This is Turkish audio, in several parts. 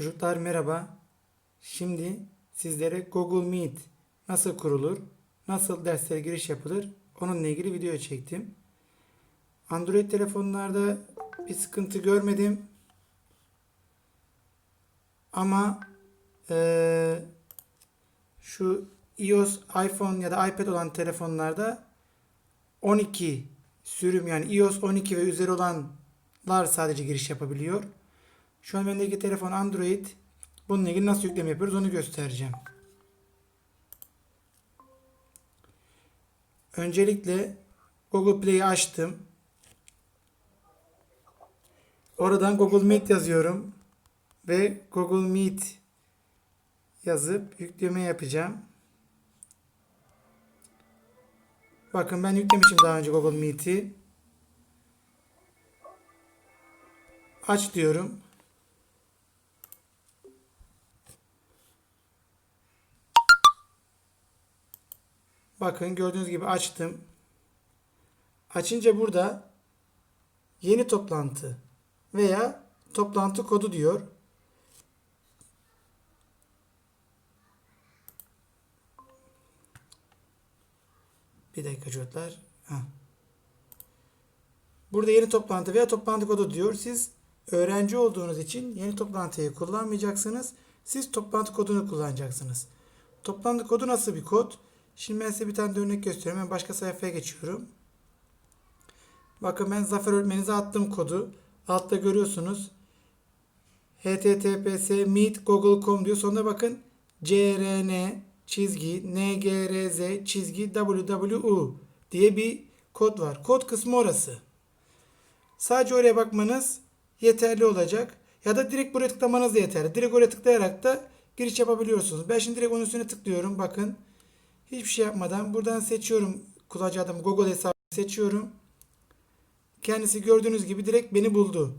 Çocuklar merhaba. Şimdi sizlere Google Meet nasıl kurulur, nasıl derslere giriş yapılır onunla ilgili video çektim. Android telefonlarda bir sıkıntı görmedim. Ama eee, şu iOS, iPhone ya da iPad olan telefonlarda 12 sürüm yani iOS 12 ve üzeri olanlar sadece giriş yapabiliyor. Şu an bendeki telefon Android. Bununla ilgili nasıl yükleme yapıyoruz onu göstereceğim. Öncelikle Google Play'i açtım. Oradan Google Meet yazıyorum. Ve Google Meet yazıp yükleme yapacağım. Bakın ben yüklemişim daha önce Google Meet'i. Aç diyorum. Bakın gördüğünüz gibi açtım. Açınca burada yeni toplantı veya toplantı kodu diyor. Bir dakika çocuklar. Burada yeni toplantı veya toplantı kodu diyor. Siz öğrenci olduğunuz için yeni toplantıyı kullanmayacaksınız. Siz toplantı kodunu kullanacaksınız. Toplantı kodu nasıl bir kod? Şimdi ben size bir tane de örnek gösteriyorum. Ben başka sayfaya geçiyorum. Bakın ben Zafer öğretmenize attım kodu. Altta görüyorsunuz. https meet google.com diyor. Sonra bakın crn çizgi ngrz çizgi wwu diye bir kod var. Kod kısmı orası. Sadece oraya bakmanız yeterli olacak. Ya da direkt buraya tıklamanız da yeterli. Direkt oraya tıklayarak da giriş yapabiliyorsunuz. Ben şimdi direkt onun üstüne tıklıyorum. Bakın. Hiçbir şey yapmadan buradan seçiyorum kullanıcı adımı Google hesabı seçiyorum. Kendisi gördüğünüz gibi direkt beni buldu.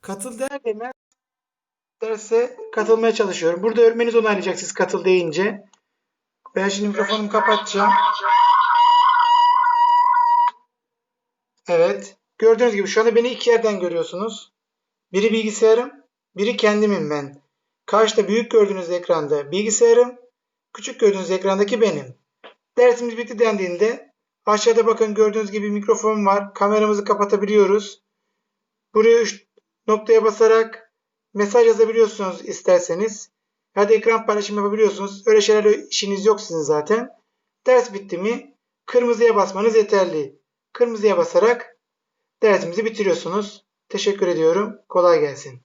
Katıl der demez derse katılmaya çalışıyorum. Burada öğretmeniniz onaylayacak siz katıl deyince. Ben şimdi mikrofonumu kapatacağım. Evet. Gördüğünüz gibi şu anda beni iki yerden görüyorsunuz. Biri bilgisayarım, biri kendimim ben. Karşıda büyük gördüğünüz ekranda bilgisayarım, küçük gördüğünüz ekrandaki benim. Dersimiz bitti dendiğinde aşağıda bakın gördüğünüz gibi mikrofon var. Kameramızı kapatabiliyoruz. Buraya üç noktaya basarak mesaj yazabiliyorsunuz isterseniz. Ya da ekran paylaşımı yapabiliyorsunuz. Öyle şeylerle işiniz yok sizin zaten. Ders bitti mi kırmızıya basmanız yeterli. Kırmızıya basarak dersimizi bitiriyorsunuz. Teşekkür ediyorum. Kolay gelsin.